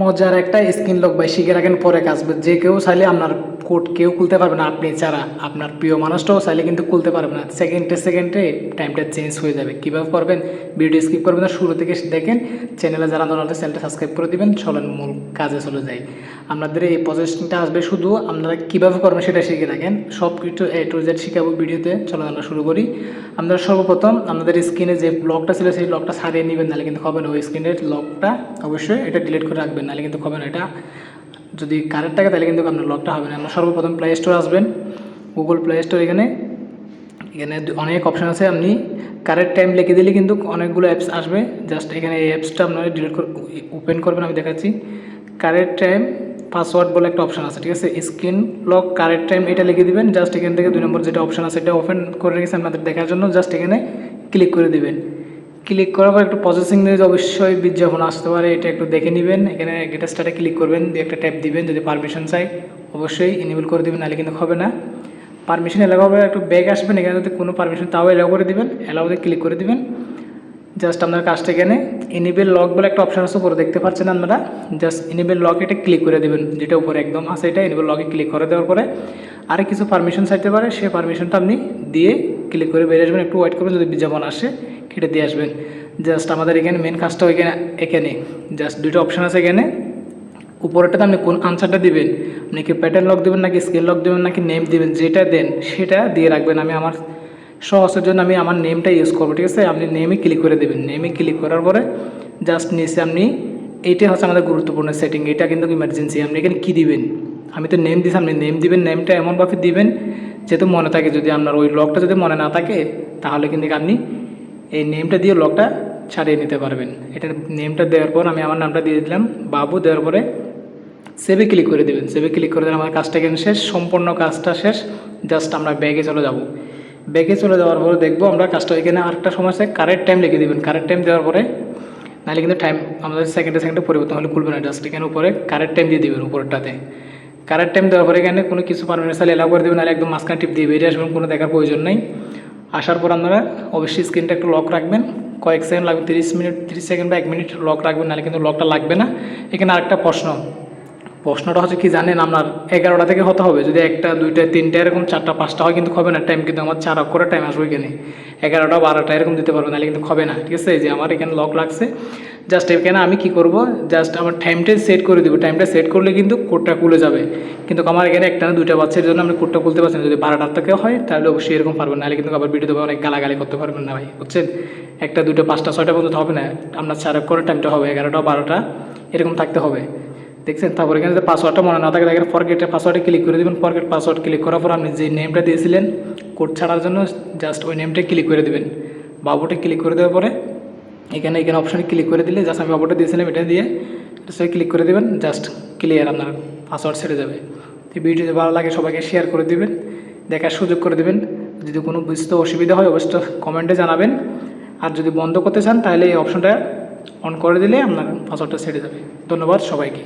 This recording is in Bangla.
মজার একটা স্ক্রিন লক ভাই, শিখে রাখেন, পরে কাজ। যে কেউ চাইলে আপনার কোড কেউ খুলতে পারবে না, আপনি ছাড়া। আপনার প্রিয় মানুষটাও চাইলে কিন্তু খুলতে পারবে না। সেকেন্ডে সেকেন্ডে টাইমটা চেঞ্জ হয়ে যাবে। কীভাবে করবেন? ভিডিও স্কিপ করবেন না, শুরু থেকে দেখেন। চ্যানেলে যারা আছে চ্যানেলটা সাবস্ক্রাইব করে দিবেন। চলেন মূল কাজে চলে যাই। আপনাদের এই প্রজেক্টটা আসবে শুধু আপনারা কীভাবে করবেন সেটা শিখে রাখেন। সব কিছু এ টু জেড শিখাবো ভিডিওতে চলেন আমরা শুরু করি। আপনারা সর্বপ্রথম আপনাদের স্ক্রিনে যে লকটা ছিল, সেই লকটা সারিয়ে নেবেন, নাহলে কিন্তু হবে না। ওই স্ক্রিনের লকটা অবশ্যই এটা ডিলিট করে রাখবেন। নাহলে কিন্তু হবে না এটা যদি কারেন্ট থাকে তাহলে কিন্তু আপনার লকটা হবে না। আপনার সর্বপ্রথম প্লে স্টোর আসবেন গুগল প্লে স্টোর এখানে। এখানে অনেক অপশান আছে। আপনি কারেন্ট টাইম লিখে দিলে কিন্তু অনেকগুলো অ্যাপস আসবে। জাস্ট এখানে এই অ্যাপসটা আপনারা ডিলিট ওপেন করবেন, আমি দেখাচ্ছি। কারেন্ট টাইম পাসওয়ার্ড বলে একটা অপশান আছে, ঠিক আছে? স্ক্রিন লক কারেন্ট টাইম এটা লিখে দিবেন। জাস্ট এখান থেকে দুই নম্বর যেটা অপশান আছে, এটা ওপেন করে রেখেছি আপনাদের দেখার জন্য। জাস্ট এখানে ক্লিক করে দিবেন। ক্লিক করার পর একটু প্রসেসিং নিয়ে অবশ্যই বিজ্ঞাপন আসতে পারে, এটা একটু দেখে নেবেন। এখানে গেটা স্টার্টে ক্লিক করবেন, দিয়ে একটা ট্যাপ দিবেন, যদি পারমিশন চাই। অবশ্যই ইনেবল করে দিবেন, নাহলে কিন্তু হবে না। পারমিশন এলাকা হবে একটু ব্যাগ আসবেন, এখানে যদি কোনো পারমিশন তাও এলাও করে দিবেন এলাওতে ক্লিক করে দিবেন। জাস্ট আপনার কাজটা এখানে ইনেবেল লক বলে একটা অপশান আছে, উপরে দেখতে পাচ্ছেন আপনারা। জাস্ট ইনেবেল লক এটা ক্লিক করে দেবেন, যেটা উপরে একদম আছে এটা ইনেবেল লকে ক্লিক করে দেওয়ার পরে। আর কিছু পারমিশন চাইতে পারে সেই পারমিশনটা আপনি দিয়ে ক্লিক করে বেরিয়ে আসবেন, একটু ওয়েট করবেন যদি বিজ্ঞাপন আসে। কেটে দিয়ে আসবেন। জাস্ট আমাদের এখানে মেন কাজটা ওইখানে, এখানে। জাস্ট দুটো অপশন আছে এখানে। উপরেরটাতে আপনি কোন আনসারটা দিবেন? আপনি কি প্যাটার্ন লক দেবেন নাকি স্কেল লক দেবেন নাকি নেম দিবেন? যেটা দেন, সেটা দিয়ে রাখবেন। আমি আমার সহজের জন্য আমি আমার নেমটা ইউজ করব, ঠিক আছে? আপনি নেমে ক্লিক করে দেবেন। নেমে ক্লিক করার পরে জাস্ট নিচে আপনি এইটা হচ্ছে আমাদের গুরুত্বপূর্ণ সেটিং এটা কিন্তু ইমার্জেন্সি আপনি এখানে কী দিবেন? আমি তো নেম দিয়েছি আপনি নেম দিবেন নেমটা এমনভাবে দিবেন, যেহেতু মনে থাকে যদি আপনার ওই লকটা যদি মনে না থাকে, তাহলে কিন্তু আপনি এই নেমটা দিয়ে লকটা ছাড়িয়ে নিতে পারবেন। এটা নেমটা দেওয়ার পর আমি আমার নামটা দিয়ে দিলাম, বাবু দেওয়ার পরে সেভে ক্লিক করে দেবেন। সেভে ক্লিক করে দিলে আমার কাজটা এখানে শেষ, সম্পূর্ণ কাজটা শেষ জাস্ট আমরা ব্যাগে চলে যাব। ব্যাগে চলে যাওয়ার পরে দেখব আমরা কাজটা এখানে আরেকটা সমস্যা কারেক্ট টাইম লিখে দেবেন। কারেক্ট টাইম দেওয়ার পরে নাহলে কিন্তু টাইম আমাদের সেকেন্ডে সেকেন্ডে পরিবর্তন হলে খুলবে না জাস্ট এখানে উপরে কারেক্ট টাইম দিয়ে দেবেন উপরটাতে। কারেক্ট টাইম দেওয়ার পরে এখানে কোনো কিছু পারমিশন এলাও করে দেবেন, নাহলে একদম মাঝখানে টিপ দিয়ে বেরিয়ে আসবেন, কোনো দেখার প্রয়োজন নেই। আসার পর আপনারা অবশ্যই স্ক্রিনটা একটু লক রাখবেন। কয়েক সেকেন্ড লাগবে, তিরিশ মিনিট, তিরিশ সেকেন্ড বা এক মিনিট লক রাখবেন, নাহলে কিন্তু লকটা লাগবে না। এখানে আরেকটা প্রশ্ন। প্রশ্নটা হচ্ছে কি জানেন আপনার এগারোটা থেকে হতে হবে। যদি একটা, দুইটা, তিনটা এরকম, চারটা, পাঁচটা হয় কিন্তু হবে না। টাইম কিন্তু আমার চার করে টাইম আসবে এখানে। এগারোটা, বারোটা এরকম দিতে পারবে, নাহলে কিন্তু হবে না। ঠিক আছে? যে আমার এখানে লক লাগছে। জাস্ট এখানে আমি কি করব? জাস্ট আমার টাইমটা সেট করে দিব। টাইমটা সেট করলে কিন্তু কোডটা খুলে যাবে। কিন্তু আমার এখানে একটা না দুইটা বাচ্চার জন্য আমি কোডটা খুলতে পারছি না। যদি বারোটার থেকে হয়, তাহলে অবশ্যই এরকম পারবেন। নাহলে কিন্তু আবার ভিডিও অনেক গালাগালি করতে পারবেন না ভাই, বুঝছেন? একটা দুটো পাঁচটা, ছয়টা পর্যন্ত হবে না। আপনার চার করে টাইমটা হবে, এগারোটা, বারোটা, এরকম থাকতে হবে। দেখছেন? তারপর এখানে যে পাসওয়ার্ডটা মনে না থাকে দেখেন ফরগেটের পাসওয়ার্ডে ক্লিক করে দেবেন। ফরগেট পাসওয়ার্ড ক্লিক করার পর আপনি যে নেমটা দিয়েছিলেন কোড ছাড়ার জন্য জাস্ট ওই নেমটা ক্লিক করে দেবেন। বাবুটা ক্লিক করে দেওয়ার পরে এখানে এখানে অপশানে ক্লিক করে দিলে জাস্ট আমি অপরটা দিয়েছিলাম, এটা দিয়ে সে ক্লিক করে দেবেন জাস্ট ক্লিয়ার আপনার পাসওয়ার্ড ছেড়ে যাবে। তো ভিডিও যদি ভালো লাগে, সবাইকে শেয়ার করে দেবেন, দেখার সুযোগ করে দেবেন। যদি কোনো বুঝতে অসুবিধা হয় অবশ্যই কমেন্টে জানাবেন। আর যদি বন্ধ করতে চান, তাহলে এই অপশনটা অন করে দিলে আপনার পাসওয়ার্ডটা ছেড়ে যাবে। ধন্যবাদ সবাইকে।